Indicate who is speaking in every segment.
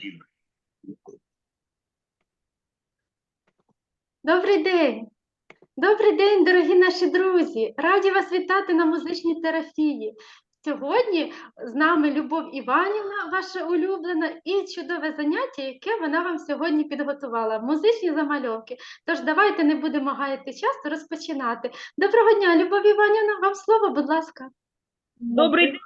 Speaker 1: Діна.
Speaker 2: Добрий день! Добрий день, дорогі наші друзі! Раді вас вітати на музичній терапії. Сьогодні з нами Любов Іванівна, ваша улюблена, і чудове заняття, яке вона вам сьогодні підготувала музичні замальовки. Тож давайте не будемо гаяти часу розпочинати. Доброго дня, Любов Іванівна, вам слово, будь ласка.
Speaker 3: Добрий день,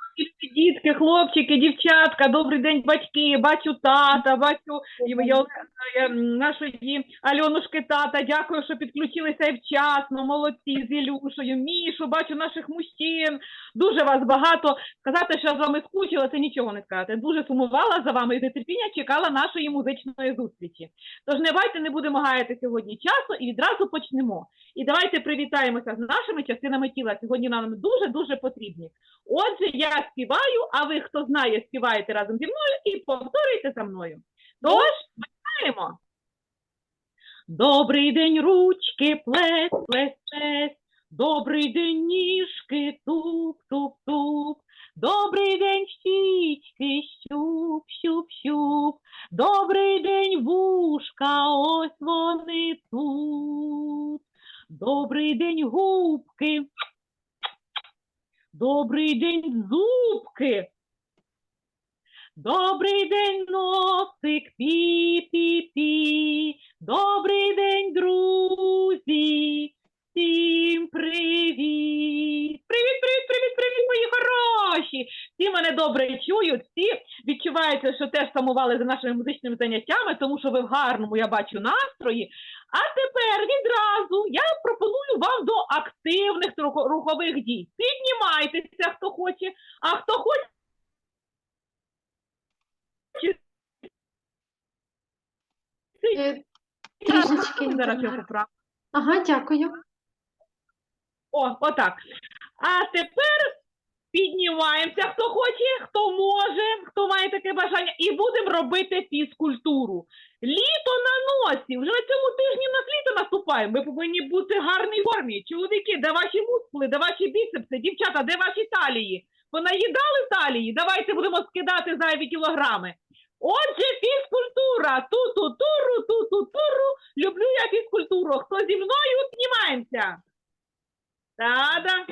Speaker 3: дітки, хлопчики, дівчатка, добрий день, батьки, бачу тата, бачу я- нашої Альонушки тата. Дякую, що підключилися і вчасно. Молодці з Ілюшею, Мішу, бачу наших мужчин. Дуже вас багато. Сказати, що я з вами скучила, це нічого не сказати. Дуже сумувала за вами і з нетерпіння чекала нашої музичної зустрічі. Тож не давайте не будемо гаяти сьогодні часу і відразу почнемо. І давайте привітаємося з нашими частинами тіла. Сьогодні нам дуже дуже потрібні. Отже, я співаю, а ви, хто знає, співаєте разом зі мною і повторюйте за мною. Тож, починаємо. Добрий день, ручки, плес, плес, плес. Добрий день, ніжки, туп. Добрий день, щічки, самували за нашими музичними заняттями, тому що ви в гарному, я бачу, настрої. А тепер відразу я пропоную вам до активних рухових дій. Піднімайтеся, хто хоче, а хто хоче.
Speaker 2: Трішечки.
Speaker 3: Зараз я поправлю.
Speaker 2: Ага, дякую.
Speaker 3: О, отак. А тепер піднімаємося, хто хоче, хто може, хто має таке бажання, і будемо робити фізкультуру. Літо на носі. Вже на цьому тижні в нас літо наступає. Ми повинні бути в гарній формі. Чоловіки, де ваші мускули, де ваші біцепси, дівчата, де ваші талії? Понаїдали талії? Давайте будемо скидати зайві кілограми. Отже, фізкультура. Ту-ту-туру, ту-ту-туру. Люблю я фізкультуру. Хто зі мною? Піднімаємося. Та-да.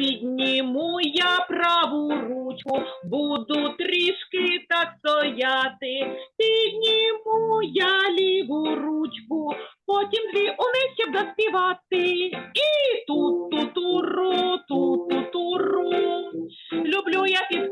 Speaker 3: Підніму я праву ручку, буду трішки так стояти. Підніму я ліву ручку, потім дві униз, щоб заспівати. І тут ту туру, ту ту туру. Люблю я фізкультуру.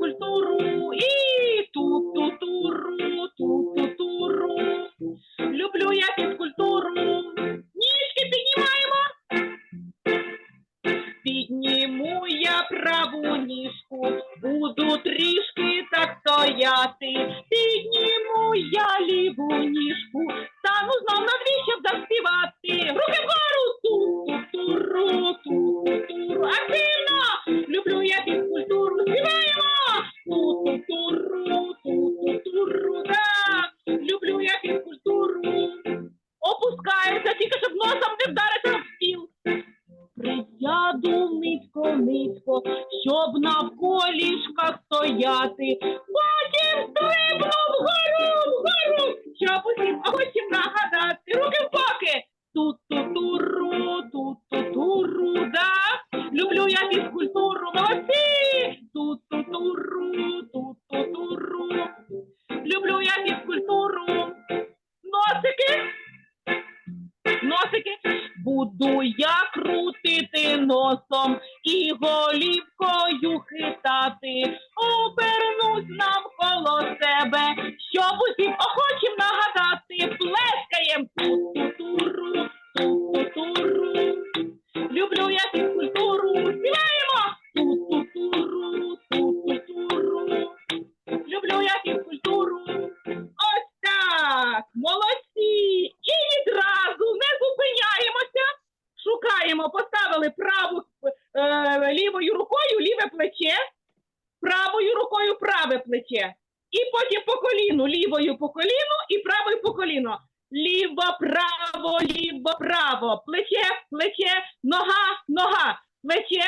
Speaker 3: Праве плече. І потім по коліну, лівою по коліну і правою по коліно. Ліво, право, ліво, право. Плече, плече, нога, нога. Плече,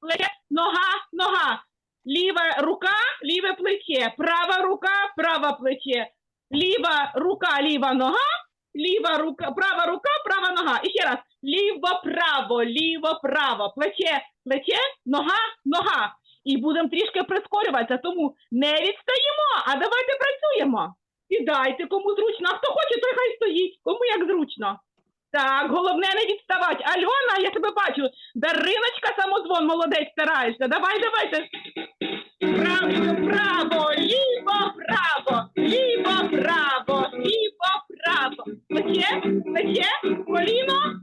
Speaker 3: плече, нога, нога. Ліва рука, ліве плече. права рука, праве плече, ліва рука, ліва нога, ліва рука, права рука, права нога. І ще раз. Ліво-право, ліво-право, плече, плече, нога, нога. І будемо трішки прискорюватися, тому не відстаємо, а давайте працюємо. Сідайте, кому зручно. А хто хоче, той хай стоїть. Кому як зручно. Так, головне не відставати. Альона, я тебе бачу. Дариночка самозвон, молодець, стараєшся. Давай, давайте. Право, право, ліво, право, ліво, право, ліво, право. Плече, плече, коліно,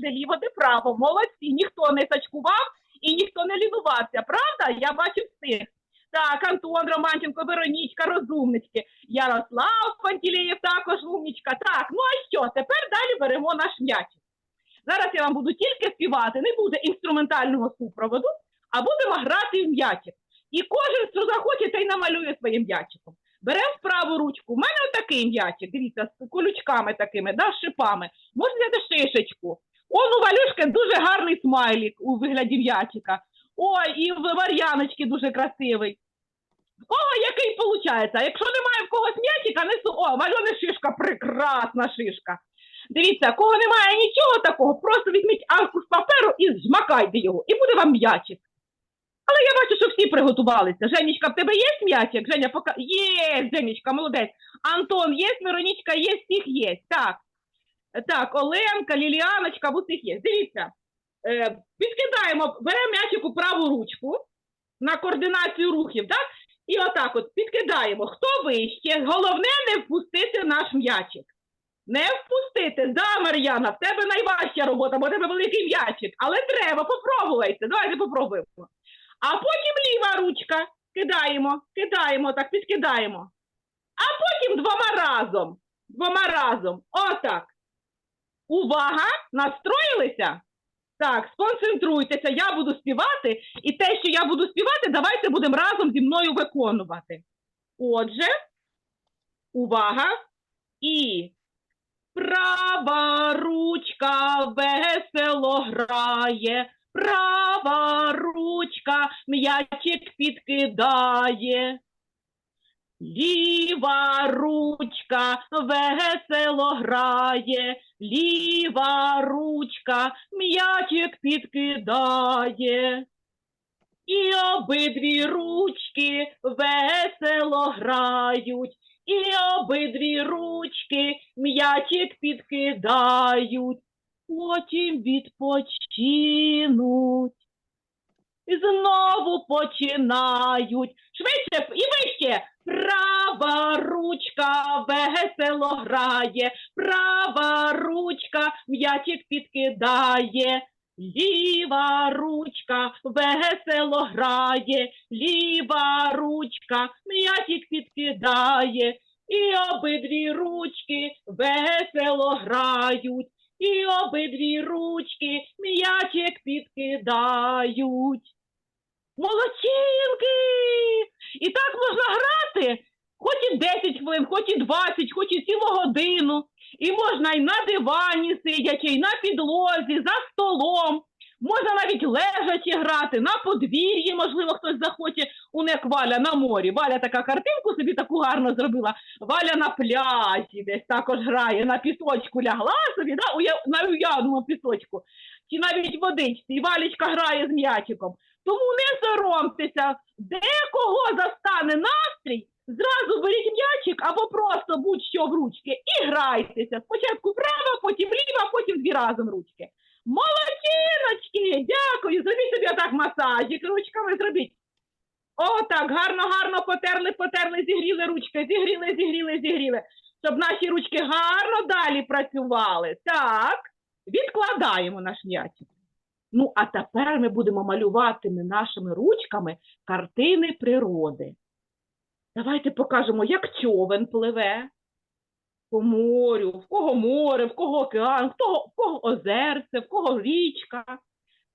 Speaker 3: де ліво, де право. Молодці. Ніхто не сачкував і ніхто не лінувався. Правда? Я бачу всіх. Так, Антон Романченко, Веронічка, розумнички. Ярослав Пантілеєв також умнічка. Так, ну а що? Тепер далі беремо наш м'ячик. Зараз я вам буду тільки співати, не буде інструментального супроводу, а будемо грати в м'ячик. І кожен, хто захоче, той намалює своїм м'ячиком. Беремо в праву ручку. У мене отакий м'ячик, дивіться, з колючками такими, да, з шипами. Можна взяти шишечку. Он у Валюшки дуже гарний смайлік у вигляді м'ячика. Ой, і в Мар'яночки дуже красивий. В який виходить? Якщо немає в когось м'ячика, несу. О, Вальони шишка, прекрасна шишка. Дивіться, кого немає нічого такого, просто візьміть аркуш паперу і змакайте його, і буде вам м'ячик. Але я бачу, що всі приготувалися. Женечка, в тебе є м'ячик? Женя, пока... Є, Женечка, молодець. Антон є, Веронічка є, всіх є. Так. Так, Оленка, Ліліаночка, в усіх є. Дивіться, е, підкидаємо, беремо м'ячик у праву ручку на координацію рухів, так? І отак от підкидаємо. Хто вище? Головне не впустити наш м'ячик. Не впустити. Да, Мар'яна, в тебе найважча робота, бо в тебе великий м'ячик. Але треба, попробуйте. Давайте попробуємо. А потім ліва ручка. Кидаємо, кидаємо, так, підкидаємо. А потім двома разом. Двома разом. Отак. Увага! Настроїлися? Так, сконцентруйтеся, я буду співати, і те, що я буду співати, давайте будемо разом зі мною виконувати. Отже, увага! І права ручка весело грає, права ручка м'ячик підкидає. Ліва ручка весело грає, ліва ручка м'ячик підкидає. І обидві ручки весело грають, і обидві ручки м'ячик підкидають, потім відпочинуть. Знову починають. Швидше і вище. Права ручка весело грає, права ручка м'ячик підкидає, ліва ручка весело грає, ліва ручка м'ячик підкидає, і обидві ручки весело грають, і обидві ручки м'ячик підкидають. Молодчинки! І так можна грати хоч і 10 хвилин, хоч і 20, хоч і цілу годину. І можна і на дивані сидячи, і на підлозі, за столом. Можна навіть лежачи грати, на подвір'ї, можливо, хтось захоче, у них Валя на морі. Валя така картинку собі таку гарно зробила. Валя на пляжі десь також грає, на пісочку лягла собі, да? на уявному пісочку, чи навіть водичці, і Валічка грає з м'ячиком. Тому не соромтеся, де кого застане настрій, зразу беріть м'ячик або просто будь-що в ручки і грайтеся. Спочатку права, потім ліва, потім дві разом ручки. Молодчиночки! Дякую! Зробіть собі отак масажик ручками зробіть. О, так, гарно, гарно потерли, потерли, зігріли ручки, зігріли, зігріли, зігріли. Щоб наші ручки гарно далі працювали. Так, відкладаємо наш м'ячик. Ну, а тепер ми будемо малювати нашими ручками картини природи. Давайте покажемо, як човен пливе по морю, в кого море, в кого океан, в кого, в кого озерце, в кого річка.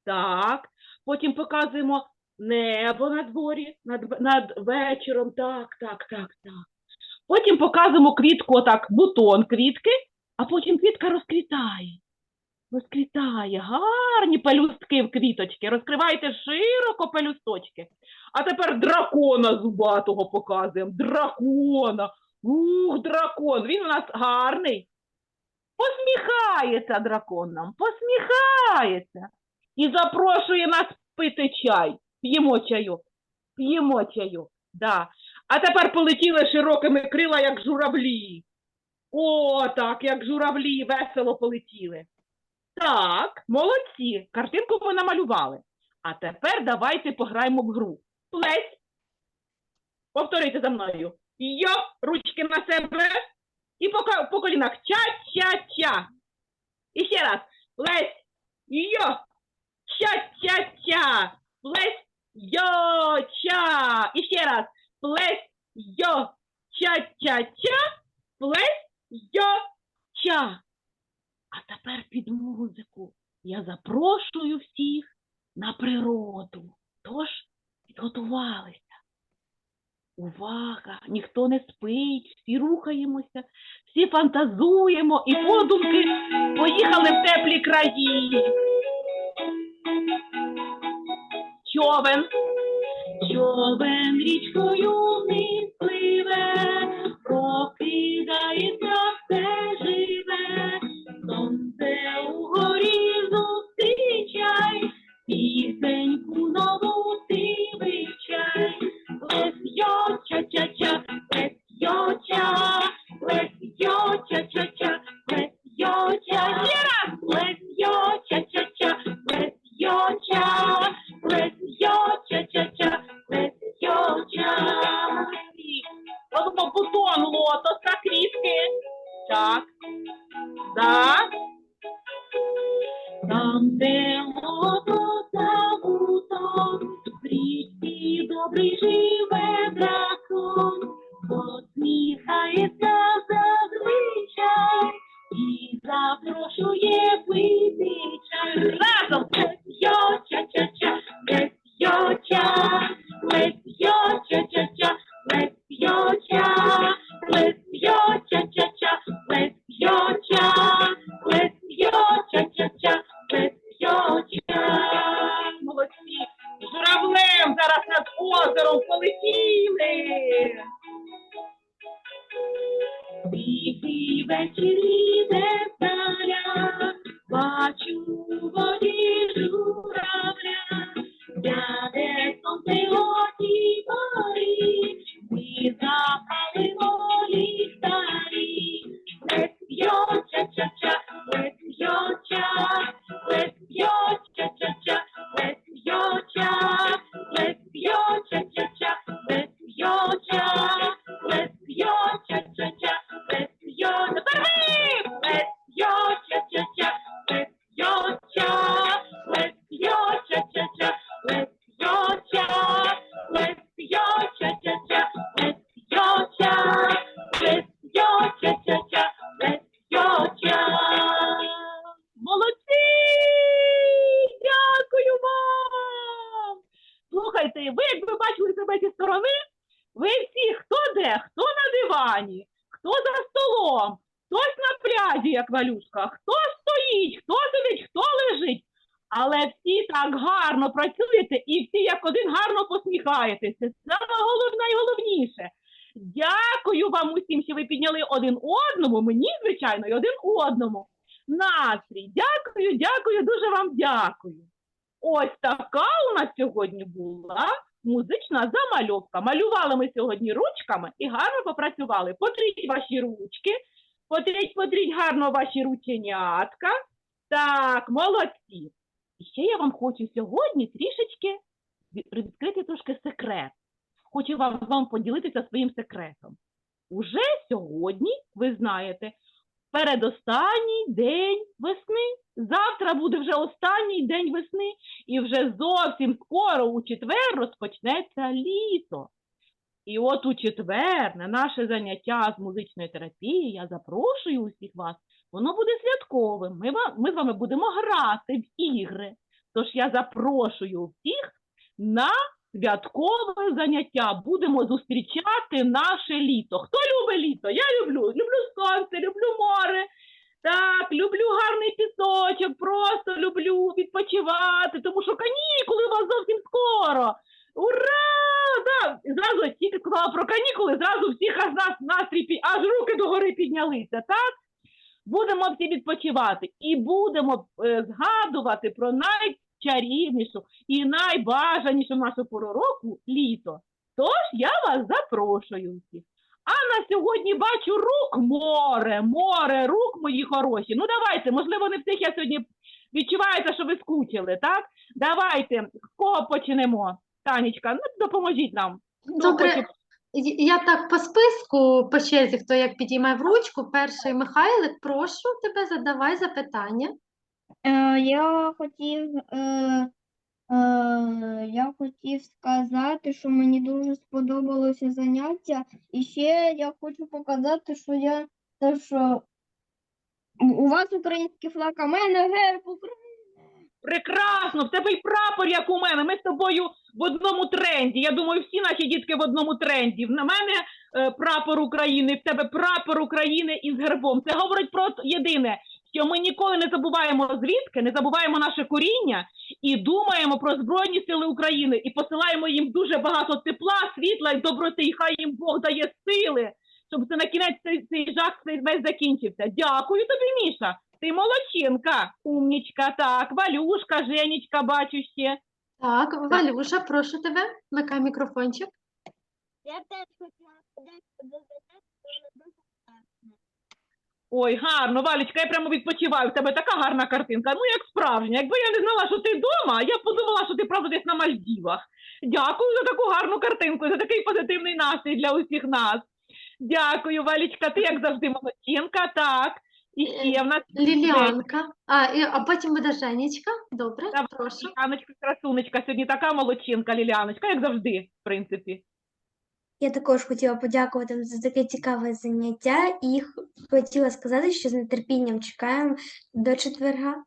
Speaker 3: Так. Потім показуємо небо на дворі, над, над вечором. Так, так, так, так. Потім показуємо квітку, отак, бутон квітки, а потім квітка розквітає. Розквітає, гарні пелюстки в квіточки. Розкривайте широко пелюсточки. А тепер дракона зубатого показуємо. Дракона. Ух, дракон. Він у нас гарний. Посміхається дракон нам, посміхається. І запрошує нас пити чай. П'ємо чайок. П'ємо чайок. Да. А тепер полетіли широкими крила, як журавлі. О, так, як журавлі, весело полетіли. Так, молодці. Картинку ми намалювали. А тепер давайте пограємо в гру. Плесь. Повторюйте за мною. Йо, ручки на себе. І по, по колінах. Ча-ча-ча. І ще раз. Плесь. Йо. Ча-ча-ча. Плесь. Йо. Ча. І ще раз. Плесь. Йо. Ча-ча-ча. Плесь. Йо. Ча. А тепер під музику я запрошую всіх на природу. Тож підготувалися. Увага! Ніхто не спить, всі рухаємося, всі фантазуємо і подумки поїхали в теплі краї. Човен. Човен річкою вниз пливе, прокидається все пісеньку нову ти вивчай. Лес йо ча ча ча, лес йо ча, лес йо ча ви бачили себе зі сторони, ви всі хто де, хто на дивані, хто за столом, хтось на пляжі, як валюшка, хто стоїть, хто сидить, хто лежить. Але всі так гарно працюєте і всі як один гарно посміхаєтеся. Це і. Дякую вам усім, що ви підняли один одному, мені, звичайно, і один одному. Настрій. Дякую, дякую, дуже вам дякую. Ось така у нас сьогодні була музична замальовка. Малювали ми сьогодні ручками і гарно попрацювали. Потріть ваші ручки, потріть, потріть гарно ваші рученятка. Так, молодці. І ще я вам хочу сьогодні трішечки відкрити трошки секрет. Хочу вам, з поділитися своїм секретом. Уже сьогодні, ви знаєте, передостанній день весни. Завтра буде вже останній день весни, і вже зовсім скоро у четвер розпочнеться літо. І от у четвер на наше заняття з музичної терапії я запрошую усіх вас. Воно буде святковим. Ми, ми з вами будемо грати в ігри. Тож я запрошую всіх на святкове заняття. Будемо зустрічати наше літо. Хто любить літо? Я люблю. Люблю сонце, люблю море. Так, люблю гарний пісочок, просто люблю відпочивати, тому що канікули у вас зовсім скоро. Ура! Да! І Зразу тільки сказала про канікули, зразу всіх аж нас настрій аж руки догори піднялися, так? Будемо всі відпочивати і будемо е, згадувати про найчарівнішу і найбажанішу нашу пору року літо. Тож я вас запрошую всіх. А на сьогодні бачу рук море, море, рук мої хороші. Ну давайте, можливо, не всіх я сьогодні відчуваєте, що ви скучили, так? Давайте, з кого почнемо? Танечка, ну допоможіть нам.
Speaker 2: Добре,
Speaker 3: хоче?
Speaker 2: я так по списку, по черзі, хто як підіймає в ручку. Перший Михайлик, прошу тебе, задавай запитання.
Speaker 1: Е, я хотів, е, е, я хотів сказати, що мені дуже сподобалося заняття, і ще я хочу показати, що я те, що у вас український флаг, а в мене герб України.
Speaker 3: Прекрасно, в тебе й прапор, як у мене. Ми з тобою в одному тренді. Я думаю, всі наші дітки в одному тренді. На мене прапор України, в тебе прапор України із гербом. Це говорить про єдине, що ми ніколи не забуваємо звідки, не забуваємо наше коріння і думаємо про Збройні Сили України і посилаємо їм дуже багато тепла, світла і доброти. І хай їм Бог дає сили, щоб це на кінець цей, цей жах цей весь закінчився. Дякую тобі, Міша. Ти молодчинка, умнічка, так, Валюшка, Женечка, бачу ще.
Speaker 2: Так, Валюша, прошу тебе, вмикай мікрофончик.
Speaker 1: Я теж хотіла
Speaker 3: Ой, гарно, Валечка, я прямо відпочиваю. В тебе така гарна картинка. Ну, як справжня. Якби я не знала, що ти вдома, я б подумала, що ти правда десь на Мальдівах. Дякую за таку гарну картинку, за такий позитивний настрій для усіх нас. Дякую, Валечка, ти як завжди молодчинка, так. І ще в нас
Speaker 2: Ліліанка. А, і, а потім буде Женечка. Добре,
Speaker 3: Давай,
Speaker 2: прошу.
Speaker 3: Ліляночка, красунечка, сьогодні така молодчинка, Ліляночка, як завжди, в принципі.
Speaker 4: Я також хотіла подякувати за таке цікаве заняття і хотіла сказати, що з нетерпінням чекаємо до четверга.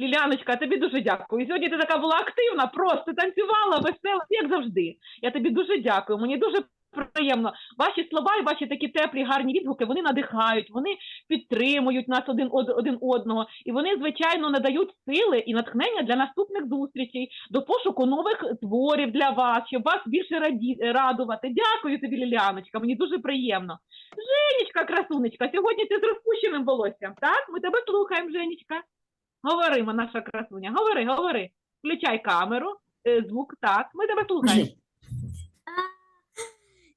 Speaker 3: Ліляночка, тобі дуже дякую. Сьогодні ти така була активна, просто танцювала, весела, як завжди. Я тобі дуже дякую. Мені дуже приємно. Ваші слова і ваші такі теплі, гарні відгуки, вони надихають, вони підтримують нас один, од- один одного, і вони, звичайно, надають сили і натхнення для наступних зустрічей, до пошуку нових творів для вас, щоб вас більше раді, радувати. Дякую тобі, Ліляночка, мені дуже приємно. Женечка, красунечка, сьогодні ти з розпущеним волоссям, так? Ми тебе слухаємо, Женечка. Говоримо, наша красуня. Говори, говори. Включай камеру, е, звук, так. Ми тебе слухаємо.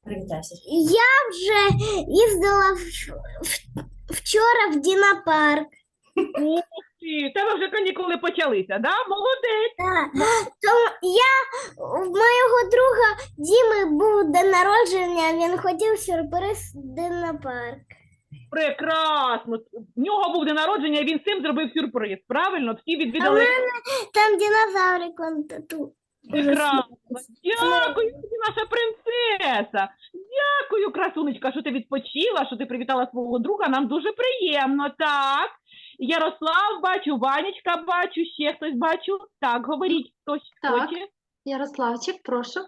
Speaker 5: Привітайся.
Speaker 1: Я вже їздила вчора в Дінапарк.
Speaker 3: Ух ти, тебе вже канікули почалися, да? Молодець.
Speaker 1: Тому я у моєго друга Діми був день народження, він хотів сюрприз в Дінапарк.
Speaker 3: Прекрасно. В нього був день народження, і він цим зробив сюрприз. Правильно? Всі
Speaker 1: А в
Speaker 3: відвідали.
Speaker 1: мене там динозаврик он тут.
Speaker 3: Прекрасно. Дякую, тобі, наша принцеса. Дякую, красунечка, що ти відпочила, що ти привітала свого друга. Нам дуже приємно. Так. Ярослав бачу, Ванечка бачу, ще хтось бачу. Так, говоріть, хтось
Speaker 2: Так.
Speaker 3: хоче.
Speaker 2: Ярославчик, прошу.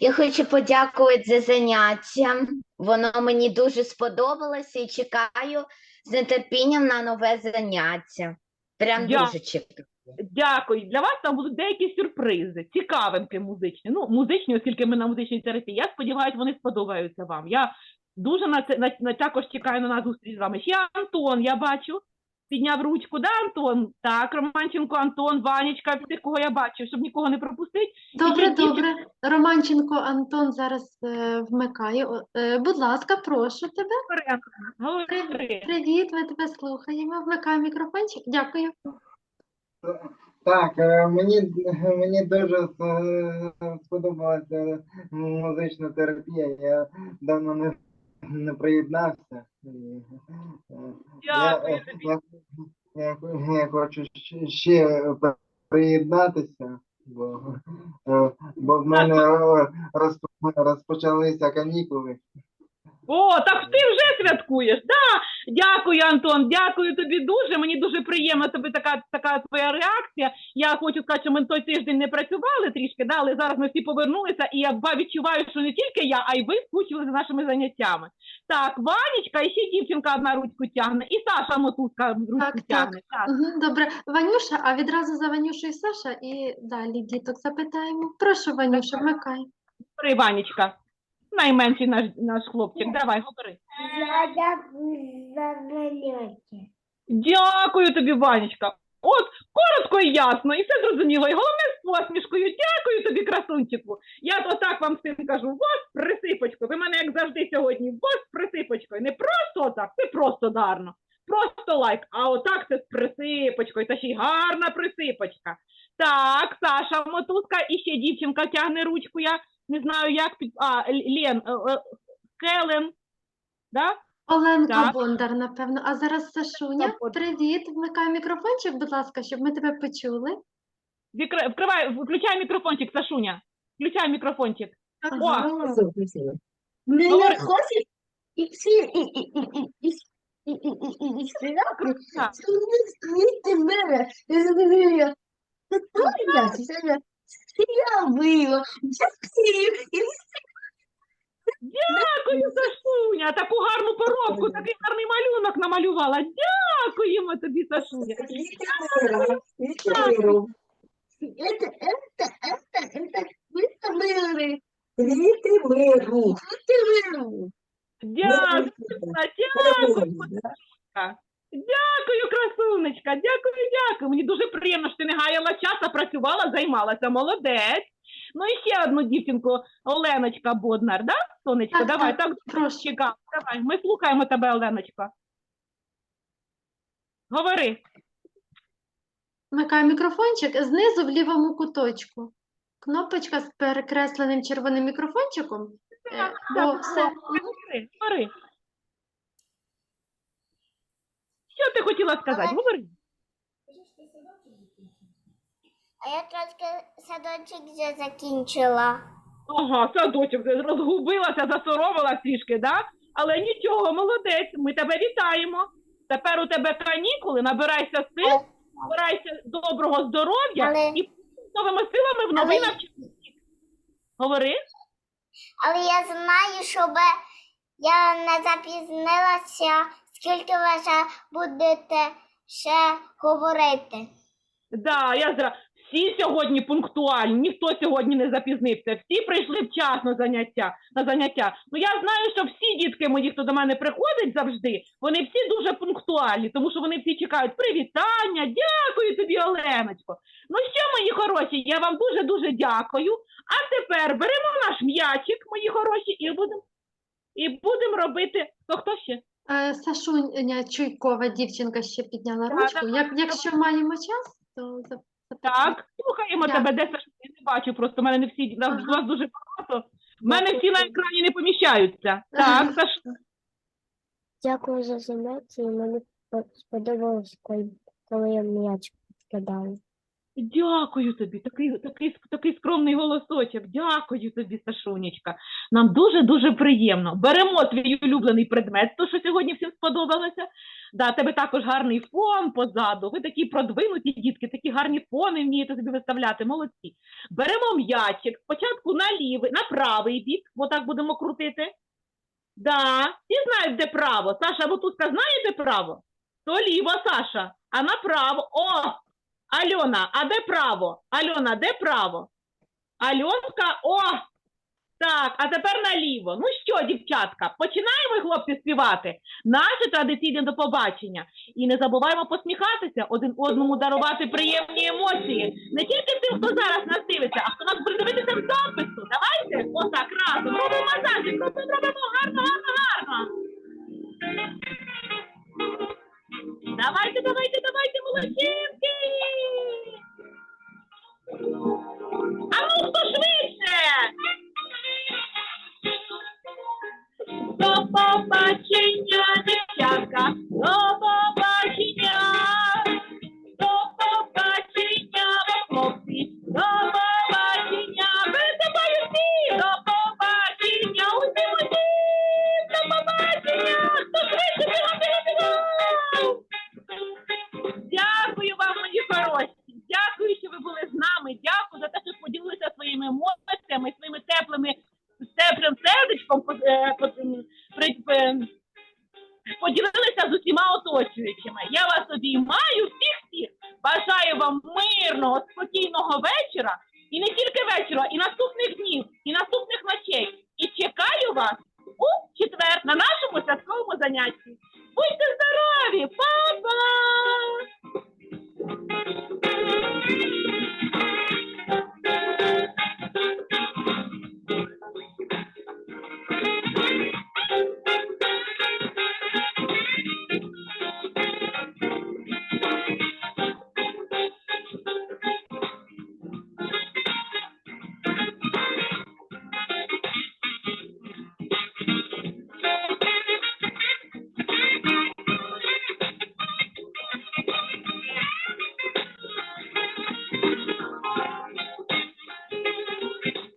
Speaker 5: Я хочу подякувати за заняття. Воно мені дуже сподобалося і чекаю з нетерпінням на нове заняття. Прям
Speaker 3: Дя-
Speaker 5: дуже чекаю.
Speaker 3: Дякую. Для вас там будуть деякі сюрпризи, цікавинки музичні. Ну, музичні, оскільки ми на музичній терапії. Я сподіваюся, вони сподобаються вам. Я дуже на це на, на також чекаю на нас зустріч з вами. Ще Антон, я бачу, підняв ручку. Да, Антон? Так, Романченко, Антон, Ванечка, всіх, кого я бачу, щоб нікого не пропустити.
Speaker 2: Добре,
Speaker 3: дівчинки-
Speaker 2: добре. Романченко Антон зараз е, вмикає. О, е, будь ласка, прошу тебе.
Speaker 3: Говори.
Speaker 2: Привіт, ми тебе слухаємо. Вмикай мікрофончик. Дякую.
Speaker 6: Так, е, мені, мені дуже е, сподобалася музична терапія. Я давно не, не приєднався. Е, Я, е, я, я, я хочу ще- приєднатися, бо, е, бо в мене е, розпочалися канікули.
Speaker 3: О, так ти вже святкуєш. Да. Дякую, Антон. Дякую тобі дуже. Мені дуже приємно тобі така, така твоя реакція. Я хочу сказати, що ми той тиждень не працювали трішки, да, але зараз ми всі повернулися, і я відчуваю, що не тільки я, а й ви скучили за нашими заняттями. Так, Ванечка, і ще дівчинка одна ручку тягне, і Саша мотузка ручку
Speaker 2: Так, так.
Speaker 3: тягне. Так.
Speaker 2: Угу, добре. Ванюша, а відразу за Ванюшою Саша і далі діток запитаємо. Прошу, Ванюша, вмикай.
Speaker 3: Говори, Ванечка. Найменший наш, наш хлопчик. Давай, говори.
Speaker 1: Я дякую за заняття.
Speaker 3: Дякую тобі, Ванечка. От коротко і ясно, і все зрозуміло. І головне з посмішкою. Дякую тобі, красунчику. Я то так вам всім кажу, вас присипочкою. Ви мене як завжди сьогодні, вас присипочкою. Не просто так, це просто дарно. Просто лайк. А отак це з присипочкою. Та ще й гарна присипочка. Так, Саша мотузка і ще дівчинка тягне ручку. Я не знаю, як під. А, Лен, е, е, Келен. Да?
Speaker 2: Оленка
Speaker 3: Так.
Speaker 2: Бондар, напевно. А зараз Сашуня. Привіт. Вмикай мікрофончик, будь ласка, щоб ми тебе почули.
Speaker 3: Вікра- Вкривай, включай мікрофончик, Сашуня. Включай мікрофончик.
Speaker 2: Ага.
Speaker 3: Говори.
Speaker 1: хочуть і всі і і і і і і і і і і сказати,
Speaker 3: так.
Speaker 1: що вони скрити мене. Я зрозуміла. Це то я, це я вила. Дякую. І
Speaker 3: Дякую, Сашуня. Таку гарну поробку, такий гарний малюнок намалювала. Дякуємо тобі, Сашуня.
Speaker 1: Это, это, это, это, это миры. Квіти миру. Квіти миру.
Speaker 3: Дякую, дякую. Дякую, красунечка. Дякую, дякую. Мені дуже приємно, що ти не гаяла час, а працювала, займалася. Молодець. Ну і ще одну дівчинку, Оленочка Боднар, да? Сонечко,
Speaker 2: Так,
Speaker 3: давай,
Speaker 2: так,
Speaker 3: так,
Speaker 2: прошу.
Speaker 3: чекай, давай. Ми слухаємо тебе, Оленочка. Говори.
Speaker 2: Вмикай мікрофончик знизу в лівому куточку. Кнопочка з перекресленим червоним мікрофончиком. Е, О, все.
Speaker 3: Говори, говори. Що ти хотіла сказати? Говори.
Speaker 7: А я трошки садочок вже закінчила.
Speaker 3: Ага, садочок вже розгубилася, засоромилась трішки, да? Але нічого, молодець, ми тебе вітаємо. Тепер у тебе канікули, набирайся сил, набирайся доброго здоров'я
Speaker 7: Але-
Speaker 3: і з новими силами в новий
Speaker 7: Але-
Speaker 3: навчальний рік. Говори.
Speaker 7: Але я знаю, щоб я не запізнилася, скільки ви ще будете ще говорити.
Speaker 3: Да, я зра... Всі сьогодні пунктуальні, ніхто сьогодні не запізнився. Всі прийшли вчасно заняття, на заняття. Ну я знаю, що всі дітки мої, хто до мене приходить завжди, вони всі дуже пунктуальні, тому що вони всі чекають привітання. Дякую тобі, Оленочко. Ну що, мої хороші, я вам дуже дуже дякую. А тепер беремо наш м'ячик, мої хороші, і будемо і будемо робити. То хто ще?
Speaker 2: Е, Сашуня Чуйкова, дівчинка, ще підняла
Speaker 3: Да,
Speaker 2: ручку.
Speaker 3: да,
Speaker 2: Як, якщо маємо час, то запитайте.
Speaker 3: Так, слухаємо
Speaker 2: Дякую.
Speaker 3: тебе, де Саша, я не бачу, просто в мене не всі, нас,
Speaker 2: Ага.
Speaker 3: вас дуже багато. В мене всі на екрані не поміщаються. Так, Саш,
Speaker 8: Дякую за заняття, і мені по- сподобалось, коли, коли я м'яч кидала.
Speaker 3: Дякую тобі, такий, такий, такий скромний голосочок. Дякую тобі, Сашунечка. Нам дуже-дуже приємно. Беремо твій улюблений предмет, то що сьогодні всім сподобалося. Да, тебе також гарний фон позаду. Ви такі продвинуті дітки, такі гарні фони вмієте собі виставляти. Молодці. Беремо м'ячик спочатку на лівий, на правий бік, бо так будемо крутити. Да, всі знають, де право. Саша Бутузка знає, де право? То ліво, Саша, а направо. О! Альона, а де право? Альона, де право? Альонка, о! Так, а тепер наліво. Ну що, дівчатка, починаємо, хлопці, співати. Наше традиційне до побачення. І не забуваємо посміхатися, один одному дарувати приємні емоції. Не тільки тим, хто зараз нас дивиться, а хто нас буде дивитися в запису. Давайте отак разом робимо масажик, робимо, Я вас обіймаю всіх всіх. Бажаю вам мирного, спокійного вечора.